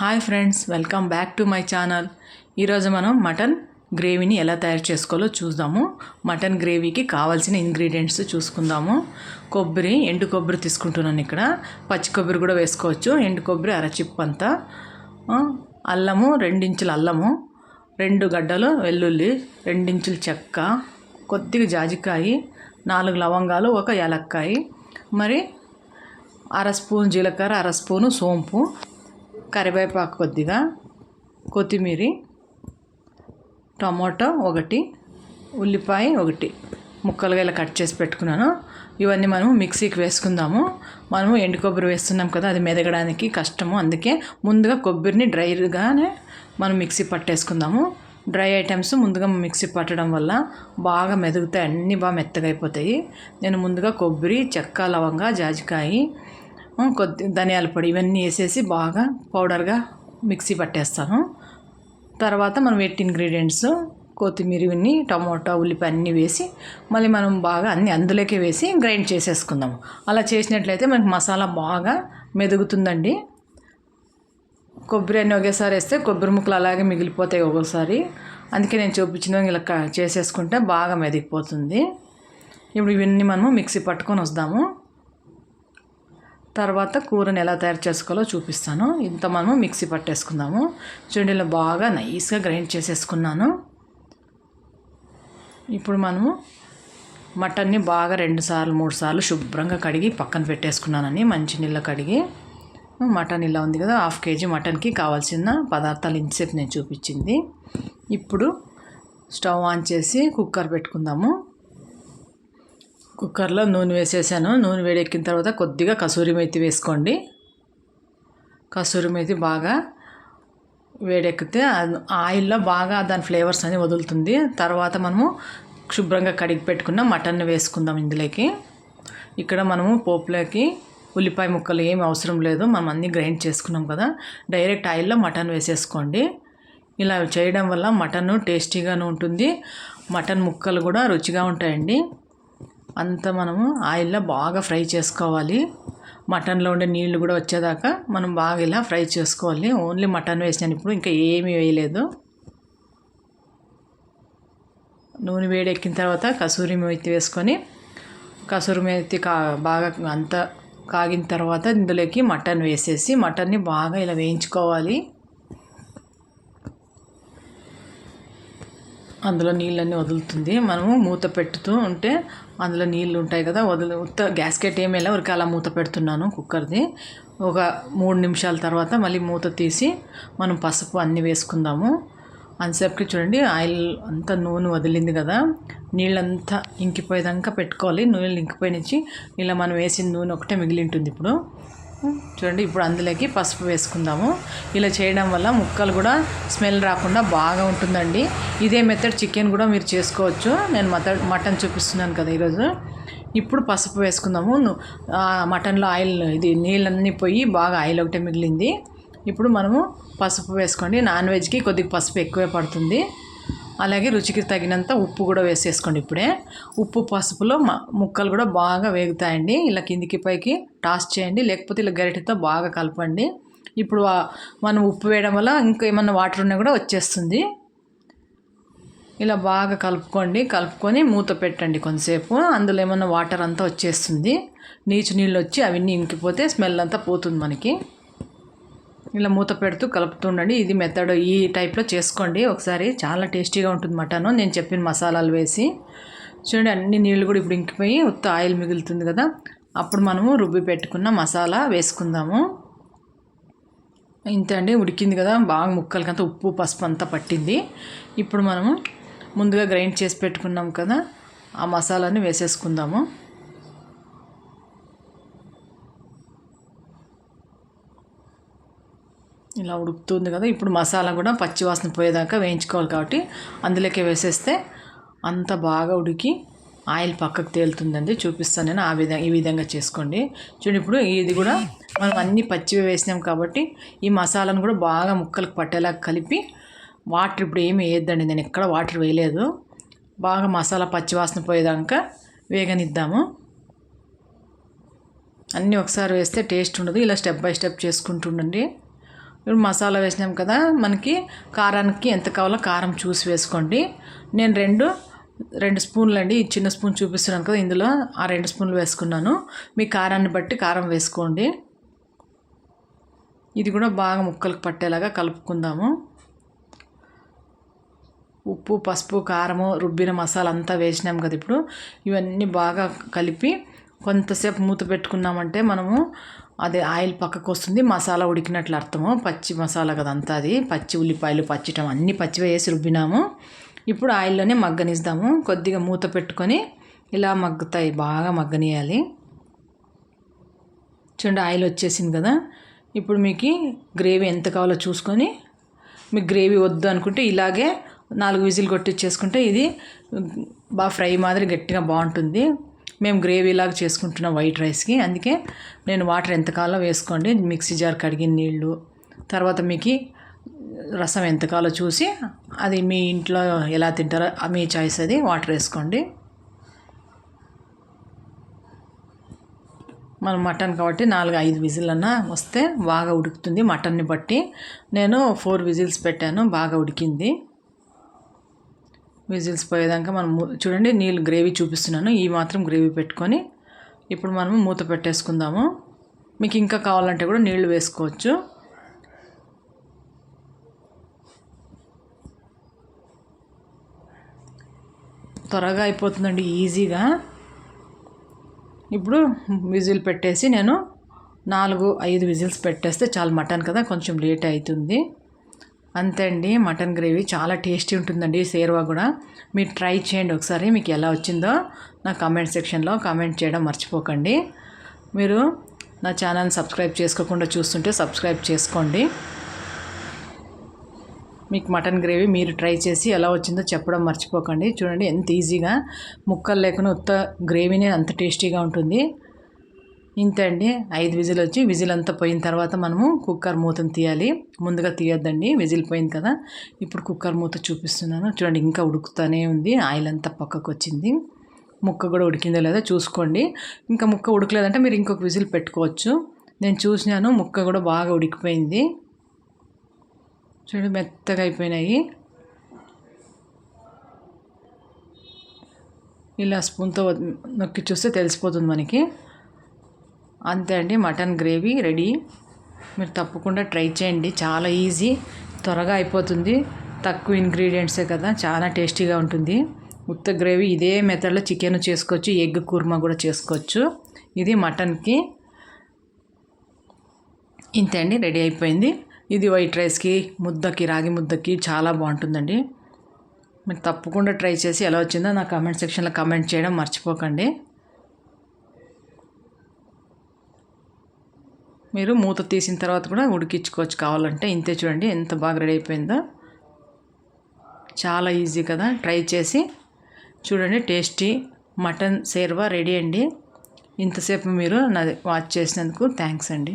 Hi friends welcome back to my channel ఈరోజు మనం mutton గ్రేవీని ఎలా తయారు చేసుకోవాలో చూద్దాము. మటన్ గ్రేవీకి కావాల్సిన ఇంగ్రీడియంట్స్ చూసుకుందాము. కొబ్బరి ఎండు కొబ్బరి తీసుకుంటున్నాను ఇక్కడ. పచ్చి కొబ్బరి కూడా వేసుకోవచ్చు. ఎండు కొబ్బరి అరచిప్పు అంతా. అల్లము రెండించుల అల్లము. రెండు గడ్డలు వెల్లుల్లి రెండించుల చెక్క. కొద్దిగా జాజికాయ నాలుగు లవంగాలు ఒక యాలక్కాయ. మరి అర స్పూన్ జీలకర్ర అర స్పూను సోంపు. కరివేపాకు కొద్దిగా కొత్తిమీర టమాటో ఒకటి ఉల్లిపాయ ఒకటి. ముక్కలుగా ఇలా కట్ చేసి పెట్టుకున్నాను. ఇవన్నీ మనము మిక్సీకి వేసుకుందాము. మనము ఎండు కొబ్బరి వేస్తున్నాం కదా అది మెదగడానికి కష్టము. అందుకే ముందుగా కొబ్బరిని డ్రైగానే మనం మిక్సీ పట్టేసుకుందాము. డ్రై ఐటమ్స్ ముందుగా మిక్సీ పట్టడం వల్ల బాగా మెదుగుతాయి. అన్నీ బాగా మెత్తగా అయిపోతాయి. నేను ముందుగా కొబ్బరి చెక్క లవంగా జాజికాయి కొద్ది ధనియాల పొడి ఇవన్నీ వేసేసి బాగా పౌడర్గా మిక్సీ పట్టేస్తాను. తర్వాత మనం వెట్ ఇంగ్రీడియంట్స్ కొత్తిమీర ఇవన్నీ టమోటా ఉల్లిపాయ అన్నీ వేసి మళ్ళీ మనం బాగా అన్నీ అందులోకే వేసి గ్రైండ్ చేసేసుకుందాం. అలా చేసినట్లయితే మనకి మసాలా బాగా మెదుగుతుందండి. కొబ్బరి అన్నీ ఒకేసారి వేస్తే కొబ్బరి ముక్కలు అలాగే మిగిలిపోతాయి ఒక్కోసారి. అందుకే నేను చూపించిన ఇలా చేసేసుకుంటే బాగా మెదిగిపోతుంది. ఇప్పుడు ఇవన్నీ మనము మిక్సీ పట్టుకొని వస్తాము. తర్వాత కూరని ఎలా తయారు చేసుకోవాలో చూపిస్తాను. ఇంత మనము మిక్సీ పట్టేసుకుందాము. చుండీలో బాగా నైస్గా గ్రైండ్ చేసేసుకున్నాను. ఇప్పుడు మనము మటన్ని బాగా రెండు సార్లు మూడు సార్లు శుభ్రంగా కడిగి పక్కన పెట్టేసుకున్నానని మంచి నీళ్ళ కడిగి. మటన్ ఇలా ఉంది కదా హాఫ్ కేజీ మటన్కి కావాల్సిన పదార్థాలు ఇంతసేపు నేను చూపించింది. ఇప్పుడు స్టవ్ ఆన్ చేసి కుక్కర్ పెట్టుకుందాము. కుక్కర్లో నూనె వేసేసాను. నూనె వేడెక్కిన తర్వాత కొద్దిగా కసూరి మేతి వేసుకోండి. కసూరి మేతి బాగా వేడెక్కితే ఆయిల్లో బాగా దాని ఫ్లేవర్స్ అని వదులుతుంది. తర్వాత మనము శుభ్రంగా కడిగి పెట్టుకున్న మటన్ వేసుకుందాం ఇందులోకి. ఇక్కడ మనము పోపులోకి ఉల్లిపాయ ముక్కలు ఏమి అవసరం లేదు. మనం అన్నీ గ్రైండ్ చేసుకున్నాం కదా. డైరెక్ట్ ఆయిల్లో మటన్ వేసేసుకోండి. ఇలా చేయడం వల్ల మటన్ టేస్టీగాను ఉంటుంది. మటన్ ముక్కలు కూడా రుచిగా ఉంటాయండి. అంతా మనము ఆయిల్లో బాగా ఫ్రై చేసుకోవాలి. మటన్లో ఉండే నీళ్ళు కూడా వచ్చేదాకా మనం బాగా ఇలా ఫ్రై చేసుకోవాలి. ఓన్లీ మటన్ వేసినాను ఇప్పుడు ఇంకా ఏమీ వేయలేదు. నూనె వేడెక్కిన తర్వాత కసూరి మెత్తి వేసుకొని కసూరి మేతి కా బాగా అంతా కాగిన తర్వాత ఇందులోకి మటన్ వేసేసి మటన్ని బాగా ఇలా వేయించుకోవాలి. అందులో నీళ్ళన్నీ వదులుతుంది. మనము మూత పెట్టుతూ ఉంటే అందులో నీళ్ళు ఉంటాయి కదా వదులు ఉత్త గ్యాస్కెట్ ఏమి వెళ్ళా ఉరికి అలా మూత పెడుతున్నాను కుక్కర్ది. ఒక మూడు నిమిషాల తర్వాత మళ్ళీ మూత తీసి మనం పసుపు అన్నీ వేసుకుందాము. అంతసేపుకి చూడండి ఆయిల్ అంతా నూనె వదిలింది కదా. నీళ్ళంతా ఇంకిపోయేదాకా పెట్టుకోవాలి. నూనెలు ఇంకిపోయినిచ్చి ఇలా మనం వేసిన నూనె ఒకటే మిగిలి ఉంటుంది ఇప్పుడు. చూడండి ఇప్పుడు అందులోకి పసుపు వేసుకుందాము. ఇలా చేయడం వల్ల ముక్కలు కూడా స్మెల్ రాకుండా బాగా ఉంటుందండి. ఇదే మెథడ్ చికెన్ కూడా మీరు చేసుకోవచ్చు. నేను మటన్ మటన్ చూపిస్తున్నాను కదా ఈరోజు. ఇప్పుడు పసుపు వేసుకుందాము. మటన్లో ఆయిల్ ఇది నీళ్ళన్నీ పోయి బాగా ఆయిల్ ఒకటే మిగిలింది. ఇప్పుడు మనము పసుపు వేసుకోండి. నాన్ వెజ్కి కొద్దిగా పసుపు ఎక్కువే పడుతుంది. అలాగే రుచికి తగినంత ఉప్పు కూడా వేసేసుకోండి ఇప్పుడే. ఉప్పు పసుపులో మ- ముక్కలు కూడా బాగా వేగుతాయండి. ఇలా కిందికి పైకి టాస్ చేయండి. లేకపోతే ఇలా గరిటెతో బాగా కలపండి. ఇప్పుడు మనం ఉప్పు వేయడం వల్ల ఇంకా ఏమన్నా వాటర్ ఉన్నా కూడా వచ్చేస్తుంది. ఇలా బాగా కలుపుకోండి. కలుపుకొని మూత పెట్టండి కొంతసేపు. అందులో ఏమన్నా వాటర్ అంతా వచ్చేస్తుంది. నీచు నీళ్ళు వచ్చి అవన్నీ ఇంకిపోతే స్మెల్ అంతా పోతుంది మనకి. ఇలా మూత పెడుతూ కలుపుతుండండి. ఇది మెథడ్ ఈ టైప్లో చేసుకోండి. ఒకసారి చాలా టేస్టీగా ఉంటుంది మటను. నేను చెప్పిన మసాలాలు వేసి. చూడండి అన్ని నీళ్ళు కూడా ఇప్పుడు ఇంకిపోయి ఉత్త ఆయిల్ మిగులుతుంది కదా. అప్పుడు మనము రుబ్బి పెట్టుకున్న మసాలా వేసుకుందాము. ఇంతే అండి. ఉడికింది కదా. బాగా ముక్కలకంతా ఉప్పు పసుపు అంతా పట్టింది. ఇప్పుడు మనము ముందుగా గ్రైండ్ చేసి పెట్టుకున్నాం కదా. ఆ మసాలాని వేసేసుకుందాము. ఇలా ఉడుకుతుంది కదా ఇప్పుడు మసాలా కూడా పచ్చి వాసన పోయేదాకా వేయించుకోవాలి కాబట్టి అందులోకి వేసేస్తే అంత బాగా ఉడికి ఆయిల్ పక్కకు తేలుతుందండి. చూపిస్తాను నేను ఆ విధంగా ఈ విధంగా చేసుకోండి. చూడండి ఇప్పుడు ఇది కూడా మనం అన్ని పచ్చివి వేసినాం కాబట్టి ఈ మసాలాను కూడా బాగా ముక్కలకు పట్టేలా కలిపి వాటర్ ఇప్పుడు ఏమి వేయద్దండి. నేను ఎక్కడ వాటర్ వేయలేదు. బాగా మసాలా పచ్చి వాసన పోయేదాకా వేగనిద్దాము. అన్నీ ఒకసారి వేస్తే టేస్ట్ ఉండదు. ఇలా స్టెప్ బై స్టెప్ చేసుకుంటుండండి ఇప్పుడు మసాలా వేసినాం కదా మనకి కారానికి ఎంత కావాలో కారం చూసి వేసుకోండి. నేను రెండు రెండు స్పూన్లు అండి ఈ చిన్న స్పూన్ చూపిస్తున్నాను కదా ఇందులో ఆ రెండు స్పూన్లు వేసుకున్నాను. మీ కారాన్ని బట్టి కారం వేసుకోండి. ఇది కూడా బాగా ముక్కలకు పట్టేలాగా కలుపుకుందాము. ఉప్పు పసుపు కారము రుబ్బిన మసాలా అంతా వేసినాం కదా ఇప్పుడు ఇవన్నీ బాగా కలిపి కొంతసేపు మూత పెట్టుకున్నామంటే మనము అదే ఆయిల్ పక్కకు వస్తుంది మసాలా ఉడికినట్లు అర్థము. పచ్చి మసాలా కదా అంతా అది. పచ్చి ఉల్లిపాయలు పచ్చిటం అన్నీ పచ్చి వేసి రుబ్బినాము. ఇప్పుడు ఆయిల్లోనే మగ్గనిస్తాము. కొద్దిగా మూత పెట్టుకొని ఇలా మగ్గుతాయి బాగా మగ్గనియాలి. చూడండి ఆయిల్ వచ్చేసింది కదా. ఇప్పుడు మీకు గ్రేవీ ఎంత కావాలో చూసుకొని మీకు గ్రేవీ వద్దు అనుకుంటే ఇలాగే నాలుగు విజిల్ కొట్టించేసుకుంటే ఇది బాగా ఫ్రై మాదిరి గట్టిగా బాగుంటుంది. మేము గ్రేవీ లాగా చేసుకుంటున్నాం వైట్ రైస్కి. అందుకే నేను వాటర్ ఎంత కావాలో వేసుకోండి. మిక్సీ జార్ కడిగిన నీళ్ళు తర్వాత మీకు రసం ఎంత కావాలో చూసి అది మీ ఇంట్లో ఎలా తింటారో మీ చాయిస్ అది వాటర్ వేసుకోండి. మనం మటన్ కాబట్టి నాలుగు ఐదు విజిల్ అన్నా వస్తే బాగా ఉడుకుతుంది మటన్ని బట్టి. నేను ఫోర్ విజిల్స్ పెట్టాను బాగా ఉడికింది. విజిల్స్ పోయేదాకా మనం చూడండి నీళ్ళు గ్రేవీ చూపిస్తున్నాను. ఈ మాత్రం గ్రేవీ పెట్టుకొని ఇప్పుడు మనము మూత పెట్టేసుకుందాము. మీకు ఇంకా కావాలంటే కూడా నీళ్ళు వేసుకోవచ్చు. త్వరగా అయిపోతుందండి ఈజీగా. ఇప్పుడు విజిల్ పెట్టేసి నేను నాలుగు ఐదు విజిల్స్ పెట్టేస్తే చాలా మటన్ కదా కొంచెం లేట్ అవుతుంది. అంతే అండి. మటన్ గ్రేవీ చాలా టేస్టీ ఉంటుందండి. సేర్వా కూడా. మీరు ట్రై చేయండి ఒకసారి. మీకు ఎలా వచ్చిందో నా కామెంట్ సెక్షన్లో కామెంట్ చేయడం మర్చిపోకండి. మీరు నా ఛానల్ సబ్స్క్రైబ్ చేసుకోకుండా చూస్తుంటే సబ్స్క్రైబ్ చేసుకోండి. మీకు మటన్ గ్రేవీ మీరు ట్రై చేసి ఎలా వచ్చిందో చెప్పడం మర్చిపోకండి. చూడండి ఎంత ఈజీగా. ముక్కలు లేకుండా ఉత్త గ్రేవీనే అంత టేస్టీగా ఉంటుంది. ఇంతే అండి. ఐదు విజిల్ వచ్చి విజిల్ అంతా పోయిన తర్వాత మనము కుక్కర్ మూతను తీయాలి. ముందుగా తీయొద్దండి. విజిల్ పోయింది కదా. ఇప్పుడు కుక్కర్ మూత చూపిస్తున్నాను. చూడండి ఇంకా ఉడుకుతూనే ఉంది. ఆయిల్ అంతా పక్కకు వచ్చింది. ముక్క కూడా ఉడికిందో లేదో చూసుకోండి. ఇంకా ముక్క ఉడకలేదంటే మీరు ఇంకొక విజిల్ పెట్టుకోవచ్చు. నేను చూసినాను ముక్క కూడా బాగా ఉడికిపోయింది. చూడండి మెత్తగా అయిపోయినాయి. ఇలా స్పూన్తో నొక్కి చూస్తే తెలిసిపోతుంది మనకి. అంతే అండి మటన్ గ్రేవీ రెడీ. మీరు తప్పకుండా ట్రై చేయండి చాలా ఈజీ త్వరగా అయిపోతుంది. తక్కువ ఇంగ్రీడియంట్సే కదా చాలా టేస్టీగా ఉంటుంది. ఉత్త గ్రేవీ ఇదే మెథడ్లో చికెన్ చేసుకోవచ్చు ఎగ్ కుర్మా కూడా చేసుకోవచ్చు. ఇది మటన్కి. ఇంతే అండి రెడీ అయిపోయింది. ఇది వైట్ రైస్కి ముద్దకి రాగి ముద్దకి చాలా బాగుంటుందండి. మీరు తప్పకుండా ట్రై చేసి ఎలా వచ్చిందో నా కామెంట్ సెక్షన్లో కామెంట్ చేయడం మర్చిపోకండి. మీరు మూత తీసిన తర్వాత కూడా ఉడికించుకోవచ్చు. కావాలంటే ఇంతే చూడండి ఎంత బాగా రెడీ అయిపోయిందో. చాలా ఈజీ కదా ట్రై చేసి చూడండి టేస్టీ మటన్ సేర్వా రెడీ అండి. ఇంతసేపు మీరు నాది వాచ్ చేసినందుకు థ్యాంక్స్ అండి.